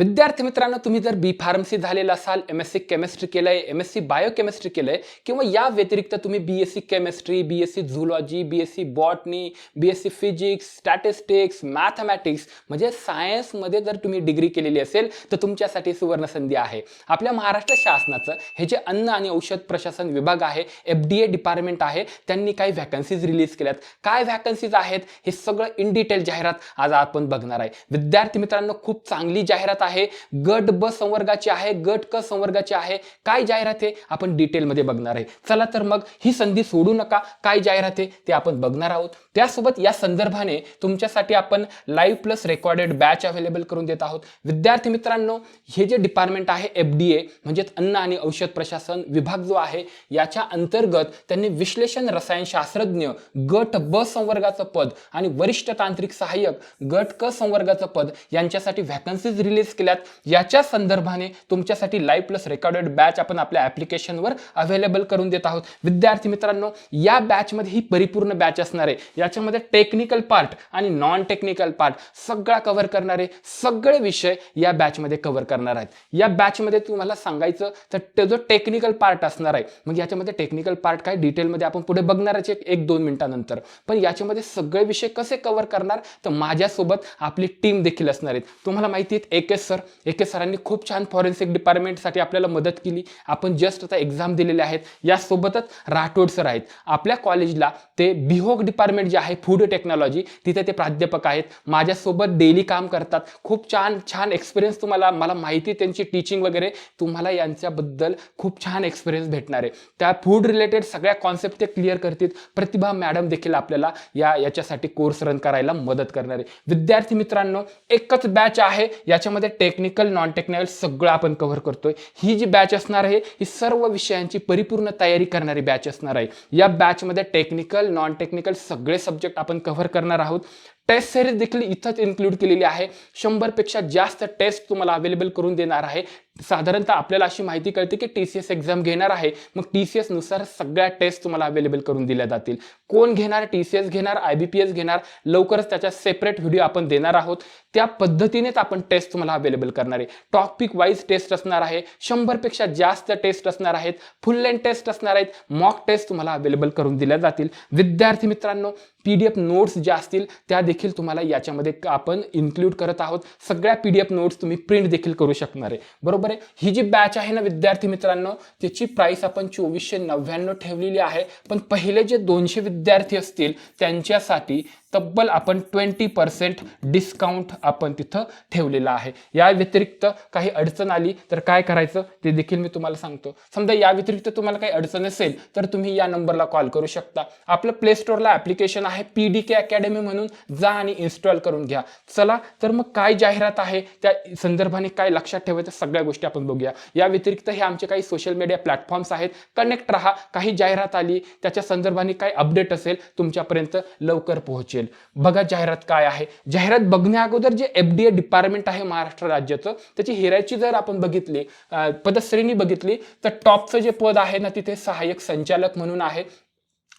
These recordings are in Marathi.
विद्यार्थी मित्रांनो तुम्ही जर बी फार्मसी झालेला असाल एम एस सी केमिस्ट्री केलंय एम एस सी बायोकेमिस्ट्री केलंय किंवा या व्यतिरिक्त तुम्ही B S C chemistry B S C zoology B S C botany B S C physics statistics mathematics म्हणजे सायन्समध्ये जर तुम्ही डिग्री केलेली असेल तर तुमच्यासाठी सुवर्ण संधी आहे. आपल्या महाराष्ट्र शासनाचं हे जे अन्न आणि औषध प्रशासन विभाग आहे एफ डी ए डिपार्टमेंट आहे त्यांनी काही व्हॅकन्सीज रिलीज केल्यात. काय व्हॅकन्सीज आहेत? हे सगळं इन डिटेल जाहिरात आज आपण बघणार आहे. विद्यार्थी मित्रांनो खूप चांगली जाहिरात आहे. गट ब संवर्गाची आहे गट क संवर्गाची आहे काय जाहिरात आहे? आपण डिटेलमध्ये बघणार आहे. चला तर मग ही संधी सोडू नका. काय जाहिरात आहे? ते आपण बघणार आहोत. त्यासोबत या संदर्भाने तुमच्यासाठी आपण live plus recorded batch available करून देत आहोत. विद्यार्थी मित्रांनो हे जे डिपार्टमेंट आहे एफ डी ए म्हणजेच अन्न आणि औषध प्रशासन विभाग जो आहे याच्या अंतर्गत त्यांनी विश्लेषण रसायनशास्त्रज्ञ गट ब संवर्गाचं पद आणि वरिष्ठ तांत्रिक सहाय्यक गट क संवर्गाचं पद यांच्यासाठी व्हॅकन्सीज रिलीज केल्यात. याच्या संदर्भाने तुमच्यासाठी लाईव्ह प्लस रेकॉर्डेड बॅच आपण आपल्या ॲप्लिकेशनवर अवेलेबल करून देत आहोत. विद्यार्थी मित्रांनो या बॅचमध्ये ही परिपूर्ण बॅच असणार आहे. याच्यामध्ये टेक्निकल पार्ट आणि नॉन टेक्निकल पार्ट सगळा कव्हर करणारे सगळे विषय या बॅचमध्ये कव्हर करणार आहेत. या बॅचमध्ये तुम्हाला सांगायचं तर ते जो टेक्निकल पार्ट असणार आहे मग याच्यामध्ये टेक्निकल पार्ट काय डिटेलमध्ये आपण पुढे बघणारच एक एक दोन मिनिटानंतर. पण याच्यामध्ये सगळे विषय कसे कव्हर करणार तर माझ्यासोबत आपली टीम देखील असणार आहेत. तुम्हाला माहिती आहेत एक एस सर एके सरांनी खूप छान फॉरेन्सिक डिपार्टमेंटसाठी आपल्याला मदत केली. आपण जस्ट आता एक्झाम दिलेले आहेत. यासोबतच राठोड सर आहेत. आपल्या कॉलेजला ते बिहोग डिपार्टमेंट जे आहे फूड टेक्नॉलॉजी तिथे ते प्राध्यापक आहेत. माझ्यासोबत डेली काम करतात. खूप छान छान एक्सपिरियन्स तुम्हाला मला माहिती त्यांची टीचिंग वगैरे. तुम्हाला यांच्याबद्दल खूप छान एक्सपिरियन्स भेटणार आहे. त्या फूड रिलेटेड सगळ्या कॉन्सेप्ट ते क्लिअर करतील. प्रतिभा मॅडम देखील आपल्याला या याच्यासाठी कोर्स रन करायला मदत करणार आहे. विद्यार्थी मित्रांनो एकच बॅच आहे. याच्यामध्ये टेक्निकल नॉन टेक्निकल सगळं आपण कव्हर करतोय. ही जी बॅच असणार आहे ही सर्व विषयांची परिपूर्ण तयारी करणारी बॅच असणार आहे. या बॅचमध्ये टेक्निकल नॉन टेक्निकल सगळे सब्जेक्ट आपण कव्हर करणार आहोत. टेस्ट सिरीज देखील इथंच इन्क्लूड केलेली आहे. शंभरपेक्षा जास्त टेस्ट तुम्हाला अवेलेबल करून देणार आहे. साधारणतः आपल्याला अशी माहिती कळते की टी सी एस एक्झाम घेणार आहे. मग टी सी एसनुसार सगळ्या टेस्ट तुम्हाला अवेलेबल करून दिल्या जातील. कोण घेणार? टी सी एस घेणार? आय बी पी एस घेणार? लवकरच त्याच्या सेपरेट व्हिडिओ आपण देणार आहोत. त्या पद्धतीनेच आपण टेस्ट तुम्हाला अवेलेबल करणार आहे. टॉपिक वाईज टेस्ट असणार आहे. शंभरपेक्षा जास्त टेस्ट असणार आहेत. फुल लेंथ टेस्ट असणार आहेत. मॉक टेस्ट तुम्हाला अवेलेबल करून दिल्या जातील. विद्यार्थी मित्रांनो पी डी एफ नोट्स ज्या असतील त्या देखील तुम्हाला याच्यामध्ये आपण इन्क्लूड करत आहोत. सगळ्या पी डी एफ नोट्स तुम्ही प्रिंट देखील करू शकणार आहे. बरोबर आहे? ही जी बॅच आहे ना विद्यार्थी मित्रांनो त्याची प्राईस आपण चोवीसशे नव्याण्णव ठेवलेली आहे. पण पहिले जे दोनशे विद्यार्थी असतील त्यांच्यासाठी तब्बल आपण ट्वेंटी पर्सेंट डिस्काउंट आपण तिथं ठेवलेला आहे. या व्यतिरिक्त काही अडचण आली तर काय करायचं ते देखील मी तुम्हाला सांगतो. समजा या व्यतिरिक्त तुम्हाला काही अडचण असेल तर तुम्ही या नंबरला कॉल करू शकता. आपलं प्ले स्टोअरला ॲप्लिकेशन आहे पी डी के अकॅडमी म्हणून जा आणि इन्स्टॉल करून घ्या. चला तर मग काय जाहिरात आहे? त्या संदर्भाने काय लक्षात ठेवायचं सगळ्या गोष्टी आपण बघूया. या व्यतिरिक्त हे आमचे काही सोशल मीडिया प्लॅटफॉर्म्स आहेत. कनेक्ट राहा. काही जाहिरात आली त्याच्या संदर्भाने काय अपडेट असेल तुमच्यापर्यंत लवकर पोहोचेल. बघा जाहिरात काय आहे. जाहिरात बघण्या अगोदर जे एफ डी ए डिपार्टमेंट आहे महाराष्ट्र राज्याचं त्याची हिराची जर आपण बघितली पदश्रेणी बघितली तर टॉपचं जे पद आहे ना तिथे सहाय्यक संचालक म्हणून आहे.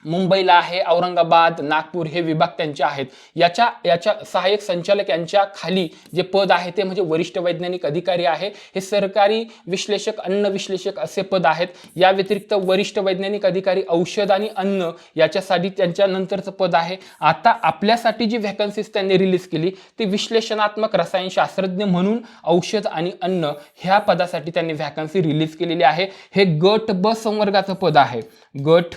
मुंबईला आहे औरंगाबाद नागपूर हे विभाग त्यांचे आहेत. याच्या याच्या सहाय्यक संचालक यांच्या खाली जे पद आहे ते म्हणजे वरिष्ठ वैज्ञानिक अधिकारी आहे. हे सरकारी विश्लेषक अन्न विश्लेषक असे पद आहेत. या व्यतिरिक्त वरिष्ठ वैज्ञानिक अधिकारी औषध आणि अन्न याच्यासाठी त्यांच्या नंतरचं पद आहे. आता आपल्यासाठी जी व्हॅकन्सीज त्यांनी रिलीज केली ती विश्लेषणात्मक रसायनशास्त्रज्ञ म्हणून औषध आणि अन्न ह्या पदासाठी त्यांनी व्हॅकन्सी रिलीज केलेली आहे. हे गट ब संवर्गाचं पद आहे. गट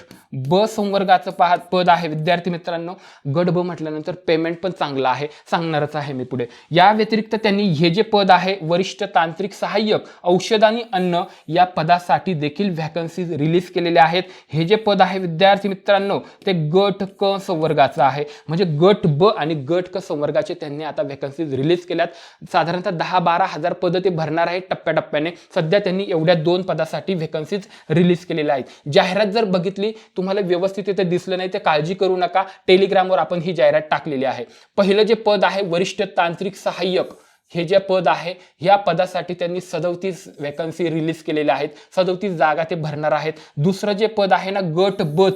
ब संवर्गाचं पहा पद आहे विद्यार्थी मित्रांनो. गट ब म्हटल्यानंतर पेमेंट पण चांगलं आहे सांगणारच आहे मी पुढे. या व्यतिरिक्त त्यांनी हे जे पद आहे वरिष्ठ तांत्रिक सहाय्यक औषध आणि अन्न या पदासाठी देखील व्हॅकन्सीज रिलीज केलेले आहेत. हे जे पद आहे विद्यार्थी मित्रांनो ते गट क संवर्गाचं आहे. म्हणजे गट ब आणि गट क संवर्गाचे त्यांनी आता व्हॅकन्सीज रिलीज केल्यात. साधारणतः दहा बारा हजार पदं ते भरणार आहेत टप्प्याटप्प्याने. सध्या त्यांनी एवढ्या दोन पदासाठी व्हॅकन्सीज रिलीज केलेल्या आहेत. जाहिरात जर बघितली तुम्हाला व्यवस्थित इथे दिसलं नाही तर काळजी करू नका. टेलिग्रामवर आपण ही जाहिरात टाकलेली आहे. पहिलं जे पद आहे वरिष्ठ तांत्रिक सहाय्यक. हे जे पद आहे या पदासाठी त्यांनी सदोतीस वॅकन्सी रिलीज केलेल्या आहेत. सदोतीस जागा ते भरणार आहेत. दुसरं जे पद आहे ना गट ब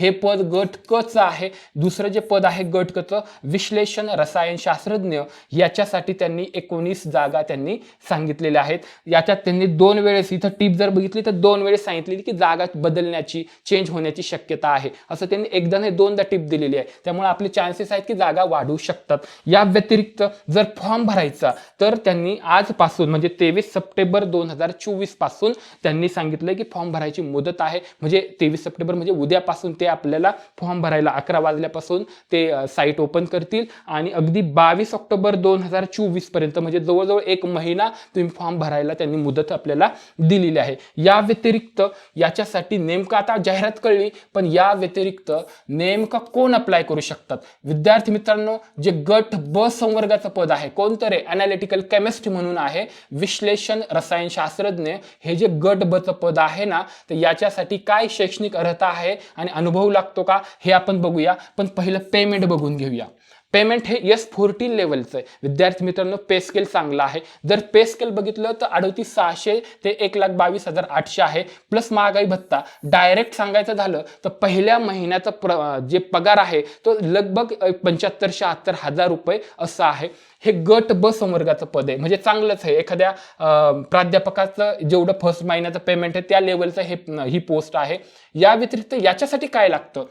हे पद गट क आहे. दुसरं जे पद आहे गट क विश्लेषण रसायनशास्त्रज्ञ याच्यासाठी त्यांनी एकोणीस जागा त्यांनी सांगितलेल्या आहेत. याच्यात त्यांनी दोन वेळेस इथं टीप जर बघितली तर दोन वेळेस सांगितलेली की जागा बदलण्याची चेंज होण्याची शक्यता आहे. असं त्यांनी एकदा नाही दोनदा टिप दिलेली आहे. त्यामुळे आपले चान्सेस आहेत की जागा वाढू शकतात. या व्यतिरिक्त जर फॉर्म भरायचा तर त्यांनी आजपासून म्हणजे तेवीस सप्टेंबर दोन हजार चोवीसपासून त्यांनी सांगितलं की फॉर्म भरायची मुदत आहे. म्हणजे तेवीस सप्टेंबर म्हणजे उद्यापासून ते आपल्याला फॉर्म भरायला अकरा वाजल्यापासून ते साईट ओपन करतील. आणि अगदी बावीस ऑक्टोबर दोन हजार चोवीसपर्यंत म्हणजे जवळजवळ एक महिना तुम्ही फॉर्म भरायला त्यांनी मुदत आपल्याला दिलेली आहे. या व्यतिरिक्त याच्यासाठी नेमकं आता जाहिरात कळली पण या व्यतिरिक्त नेमका कोण अप्लाय करू शकतात? विद्यार्थी मित्रांनो जे गट ब संवर्गाचं पद आहे कोणतं रे? अनालिटिकल केमिस्ट्री म्हणून आहे विश्लेषण रसायनशास्त्रज्ञ. हे जे गट पद आहे ना तर याच्यासाठी काय शैक्षणिक अर्हता आहे आणि अनुभव लागतो का हे आपण बघूया. पण पहिलं पेमेंट बघून घेऊया. पेमेंट हे एस फोर्टीन लेवलचं आहे. विद्यार्थी मित्रांनो पे स्केल चांगला आहे. जर पे स्केल बघितलं तर अडतीस सहाशे ते एक लाख बावीस हजार आठशे आहे प्लस महागाई भत्ता. डायरेक्ट सांगायचं झालं तर पहिल्या महिन्याचा प्र जे पगार आहे तो लगभग पंच्याहत्तर शहात्तर हजार रुपये असं आहे. हे गट ब संवर्गाचं पद आहे. म्हणजे चांगलंच आहे. एखाद्या प्राध्यापकाचं जेवढं फर्स्ट महिन्याचं पेमेंट आहे त्या लेवलचं हे ही पोस्ट आहे. या व्यतिरिक्त याच्यासाठी काय लागतं?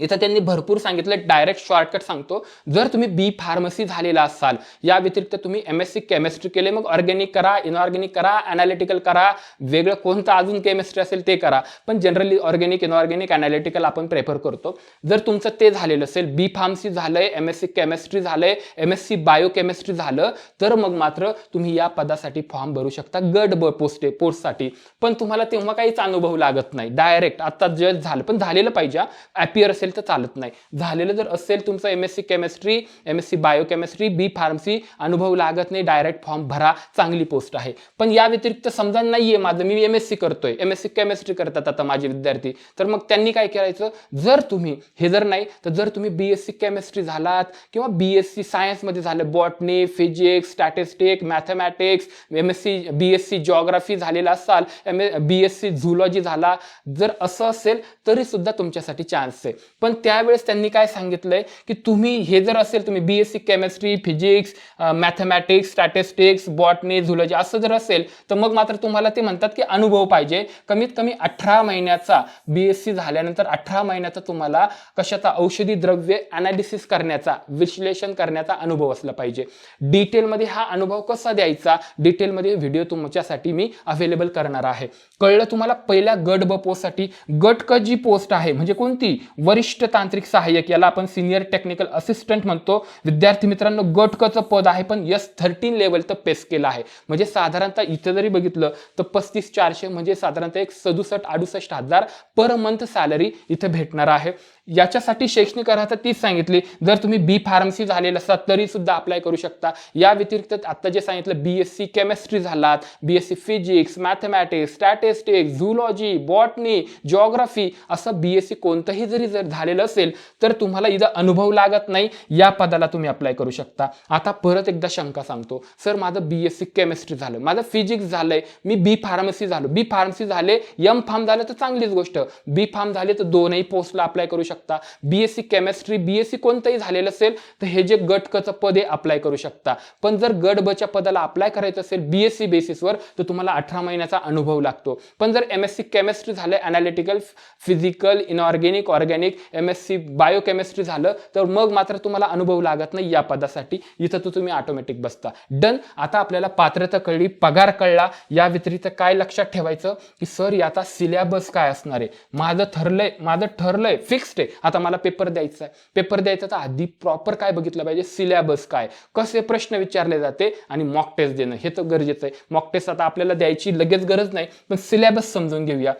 इथं त्यांनी भरपूर सांगितलं डायरेक्ट शॉर्टकट सांगतो. जर तुम्ही बी फार्मसी झालेला असाल या व्यतिरिक्त तुम्ही एम एस सी केमिस्ट्री केले मग ऑर्गॅनिक करा इनऑर्गॅनिक करा अनालिटिकल करा वेगळं कोणतं अजून केमिस्ट्री असेल ते करा. पण जनरली ऑर्गॅनिक इनऑर्गॅनिक अनालिटिकल आपण प्रेफर करतो. जर तुमचं ते झालेलं असेल बी फार्मसी झालंय एम एस सी केमिस्ट्री झालंय एम एस सी बायोकेमिस्ट्री झालं तर मग मात्र तुम्ही या पदासाठी फॉर्म भरू शकता गट ब पोस्ट पोस्टसाठी पण तुम्हाला तेव्हा काहीच अनुभव लागत नाही. डायरेक्ट आता जज झालं पण झालेलं पाहिजे अपियर असेल तर चालत नाही. झालेलं जर असेल तुमचं M S C chemistry M S C biochemistry B pharmacy अनुभव लागत नाही डायरेक्ट फॉर्म भरा चांगली पोस्ट आहे. पण या व्यतिरिक्त समजा नाहीये माझं मी एम एस सी करतोय. एम एस सी केमिस्ट्री करतात आता माझे विद्यार्थी. तर मग त्यांनी काय करायचं? जर तुम्ही हे जर नाही तर जर तुम्ही बी एस सी केमिस्ट्री झालात किंवा बी एस सी सायन्समध्ये झालं botany physics statistic mathematics M S C B S C geography झालेला असाल M A B S C zoology झाला जर असं असेल तरी सुद्धा तुमच्यासाठी चान्स आहे. पण त्यावेळेस त्यांनी काय सांगितलंय की तुम्ही हे जर असेल तुम्ही B S C chemistry physics mathematics statistics botany zoology असं जर असेल तर मग मात्र तुम्हाला ते म्हणतात की अनुभव पाहिजे. कमीत कमी अठरा महिन्याचा बी एस सी झाल्यानंतर अठरा महिन्याचा तुम्हाला कशाचा औषधी द्रव्य अनालिसिस करण्याचा विश्लेषण करण्याचा अनुभव असला पाहिजे. डिटेलमध्ये हा अनुभव कसा द्यायचा? डिटेलमध्ये व्हिडिओ तुमच्यासाठी मी अवेलेबल करणार आहे. कळलं तुम्हाला? पहिल्या गट ब पोस्टसाठी गट क जी पोस्ट आहे. म्हणजे कोणती? वरिष्ठ तांत्रिक सहाय्यक याला आपण सिनियर टेक्निकल असिस्टंट म्हणतो. विद्यार्थी मित्रांनो गटकचं पद आहे पण यस थर्टीन लेवल तर पेस केलं आहे. म्हणजे साधारणतः इथं जरी बघितलं तर पस्तीस चारशे म्हणजे साधारणतः एक सदुसष्ट अडुसष्ट हजार पर मंथ सॅलरी इथं भेटणार आहे. याच्यासाठी शैक्षणिक अर्हता तीच सांगितली. जर तुम्ही बी फार्मसी झालेला असाल तरी सुद्धा अप्लाय करू शकता. या व्यतिरिक्त आता जे सांगितलं बी एस सी केमिस्ट्री झालात B S C physics mathematics statistics zoology botany geography असं बी एस सी कोणतंही जरी जर झालेलं असेल तर तुम्हाला इथं अनुभव लागत नाही. या पदाला तुम्ही अप्लाय करू शकता. आता परत एकदा शंका सांगतो. सर माझं बी एस सी केमिस्ट्री झालं. माझं फिजिक्स झालंय. मी बी फार्मसी झालो. बी फार्मसी झाले एम फार्म झालं तर चांगलीच गोष्ट. बी फार्म झाले तर दोनही पोस्टला अप्लाय करू शकता. बीएससी केमिस्ट्री बीएससी कोणतंही झालेलं असेल तर हे जे गट कचं पद आहे अप्लाय करू शकता. पण जर गट बच्या पदाला अप्लाय करायचं असेल बीएससी बेसिसवर तर तुम्हाला अठरा महिन्याचा अनुभव लागतो. पण जर एम एस सी केमिस्ट्री झालं analytical physical inorganic organic M S C biochemistry झालं तर मग मात्र तुम्हाला अनुभव लागत नाही या पदासाठी. इथं तर तुम्ही ऑटोमॅटिक बसता. डन आता आपल्याला पात्रता कळली पगार कळला. या व्यतिरिक्त काय लक्षात ठेवायचं? की सर याचा सिलेबस काय असणार आहे? माझं ठरलंय माझं ठरलंय फिक्स्ड आहे. आता मला पेपर द्यायचा आहे. पेपर द्यायचा तर आधी प्रॉपर काय बघितलं पाहिजे? सिलेबस काय? कसे प्रश्न विचारले जाते आणि मॉक टेस्ट देणं हे तर गरजेचं आहे. मॉक टेस्ट आता आपल्याला द्यायची लगेच गरज नाही पण सिलेबस समजून घेऊया.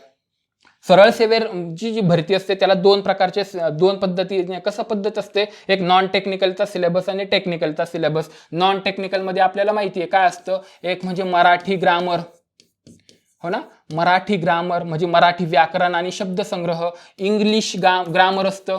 सरळ सेवेची जी भरती असते त्याला दोन प्रकारचे दोन पद्धती कसं पद्धत असते? एक नॉन टेक्निकलचा सिलेबस आणि टेक्निकलचा सिलेबस नॉन टेक्निकलमध्ये आपल्याला माहिती आहे काय असतं? एक म्हणजे मराठी ग्रामर हो ना? मराठी ग्रामर म्हणजे मराठी व्याकरण आणि शब्दसंग्रह इंग्लिश गा ग्रामर असतं.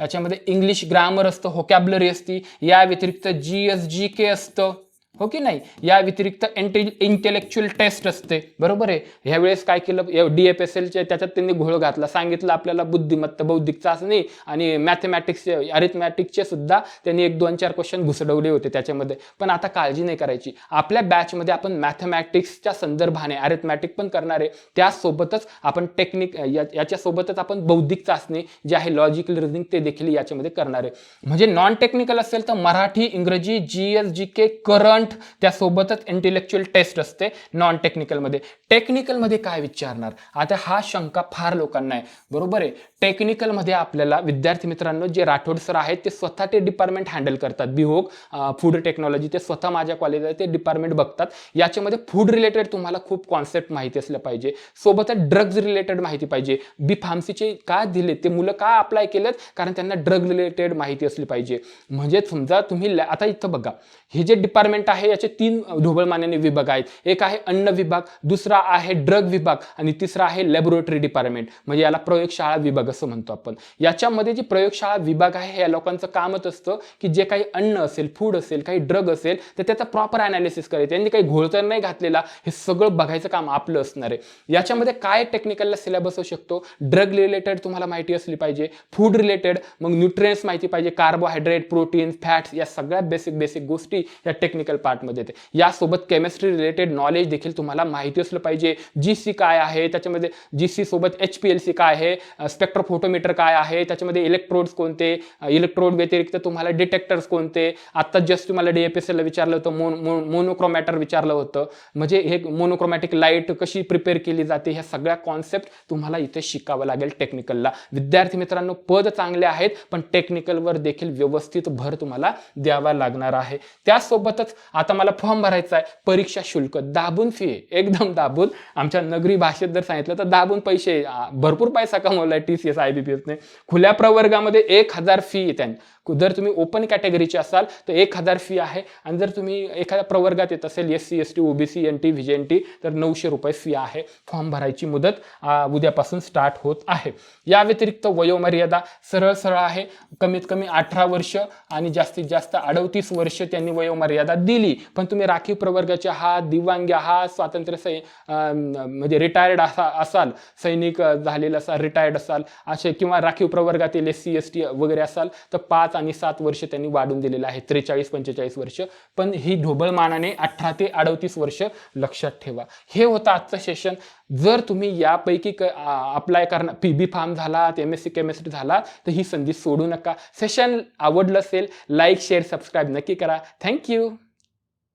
याच्यामध्ये इंग्लिश ग्रामर असतं होकॅबलरी असती. या व्यतिरिक्त जी एस जी के असतं. हो की नाही? या व्यतिरिक्त इंटे इंटेलेक्च्युअल टेस्ट असते. बरोबर आहे? ह्यावेळेस काय केलं? डी एफ एस एलच्या त्याच्यात त्यांनी घोळ घातला. सांगितलं आपल्याला बुद्धिमत्ता बौद्धिक चाचणी आणि मॅथमॅटिक्सचे अरिथमॅटिक्सचे सुद्धा त्यांनी एक दोन चार क्वेश्चन घुसडवले होते त्याच्यामध्ये. पण आता काळजी नाही करायची. आपल्या बॅचमध्ये आपण मॅथमॅटिक्सच्या संदर्भाने अरिथमॅटिक पण करणार आहे. त्यासोबतच आपण टेक्निक या याच्यासोबतच आपण बौद्धिक चाचणी जे आहे लॉजिकल रिझनिंग ते देखील याच्यामध्ये करणार आहे. म्हणजे नॉन टेक्निकल असेल तर मराठी इंग्रजी G S G K current त्यासोबतच इंटेलेक्च्युअल टेस्ट असते नॉन टेक्निकलमध्ये टेक्निकलमध्ये काय विचारणार? आता हा शंका फार लोकांना आहे. बरोबर आहे? टेक्निकलमध्ये आपल्याला विद्यार्थी मित्रांनो जे राठोड सर आहेत ते स्वतः ते डिपार्टमेंट हँडल करतात. बिहोक फूड टेक्नॉलॉजी ते स्वतः माझ्या कॉलेजला ते डिपार्टमेंट बघतात. याच्यामध्ये फूड रिलेटेड तुम्हाला खूप कॉन्सेप्ट माहिती असलं पाहिजे. सोबतच ड्रग्ज रिलेटेड माहिती पाहिजे. बी फार्मसीचे का दिले ते मुलं का अप्लाय केलेत? कारण त्यांना ड्रग रिलेटेड माहिती असली पाहिजे. म्हणजे समजा तुम्ही आता इथं बघा. हे जे डिपार्टमेंट आहे याचे तीन ढोबळमान्याने विभाग आहेत. एक आहे अन्न विभाग दुसरा आहे ड्रग विभाग आणि तिसरा आहे लॅबोरेटरी डिपार्टमेंट म्हणजे याला प्रयोगशाळा विभाग असं म्हणतो आपण. याच्यामध्ये जे प्रयोगशाळा विभाग आहे या लोकांचं कामच असतं की जे काही अन्न असेल फूड असेल काही ड्रग असेल तर त्याचा प्रॉपर अनालिसिस करायचं. त्यांनी काही घोळतर नाही घातलेला हे सगळं बघायचं काम आपलं असणार आहे. याच्यामध्ये काय टेक्निकलला सिलेबस असू शकतो? ड्रग रिलेटेड तुम्हाला माहिती असली पाहिजे. फूड रिलेटेड मग न्यूट्रियन्स माहिती पाहिजे. कार्बोहायड्रेट प्रोटीन फॅट्स या सगळ्या बेसिक बेसिक गोष्टी या टेक्निकल पार्टमध्ये येते. यासोबत केमिस्ट्री रिलेटेड नॉलेज देखील तुम्हाला माहिती असलं पाहिजे. जी सी काय आहे? त्याच्यामध्ये जी सी सोबत एच पी एल सी काय आहे? स्पेक्ट्रोफोटोमीटर काय आहे? त्याच्यामध्ये इलेक्ट्रोड्स कोणते? इलेक्ट्रोड व्यतिरिक्त तुम्हाला डिटेक्टर्स कोणते? आत्ता जस्ट तुम्हाला डी एफ एस एलला विचारलं होतं मोन मोनोक्रोमॅटर विचारलं होतं. म्हणजे हे मोनोक्रोमॅटिक लाइट कशी प्रिपेअर केली जाते? ह्या सगळ्या कॉन्सेप्ट तुम्हाला इथे शिकावं लागेल टेक्निकलला विद्यार्थी मित्रांनो पद चांगले आहेत पण टेक्निकलवर देखील व्यवस्थित भर तुम्हाला द्यावा लागणार आहे. त्यासोबतच आता मला फॉर्म भरायचा आहे. परीक्षा शुल्क. दाबून फी आहे. एकदम दाबून. आमच्या नगरी भाषेत जर सांगितलं तर दाबून पैसे. भरपूर पैसा कमवलाय T C S I B P एसने खुल्या प्रवर्गामध्ये एक हजार फी त्यांनी. जर तुम्ही ओपन कॅटेगरीचे असाल तर एक हजार फी आहे. आणि जर तुम्ही एखाद्या प्रवर्गात येत असेल S C S T OBC N T V N T तर नऊशे रुपये फी आहे. फॉर्म भरायची मुदत उद्यापासून स्टार्ट होत आहे. या व्यतिरिक्त वयोमर्यादा सरळ सरळ आहे. कमीत कमी अठरा वर्ष आणि जास्तीत जास्त अडतीस वर्ष त्यांनी वयोमर्यादा दिली. पण तुम्ही राखीव प्रवर्गाचे आहात दिव्यांग आहात स्वातंत्र्य सै म्हणजे रिटायर्ड असा असाल सैनिक झालेला असाल रिटायर्ड असाल असे किंवा राखीव प्रवर्गातील एस सी एस टी वगैरे असाल तर पाच आणि सात वर्ष त्यांनी वाढून दिलेलं आहे. त्रेचाळीस पंचेचाळीस वर्ष. पण ही ढोबळ मानाने अठरा ते अडतीस वर्ष लक्षात ठेवा. हे होतं आजचं सेशन जर तुम्ही यापैकी क अप्लाय करणार पी बी फार्म झाला एम एस सी केमिस्ट्री झाला तर ही संधी सोडू नका. सेशन आवडलं असेल लाईक शेअर सबस्क्राईब नक्की करा. थँक्यू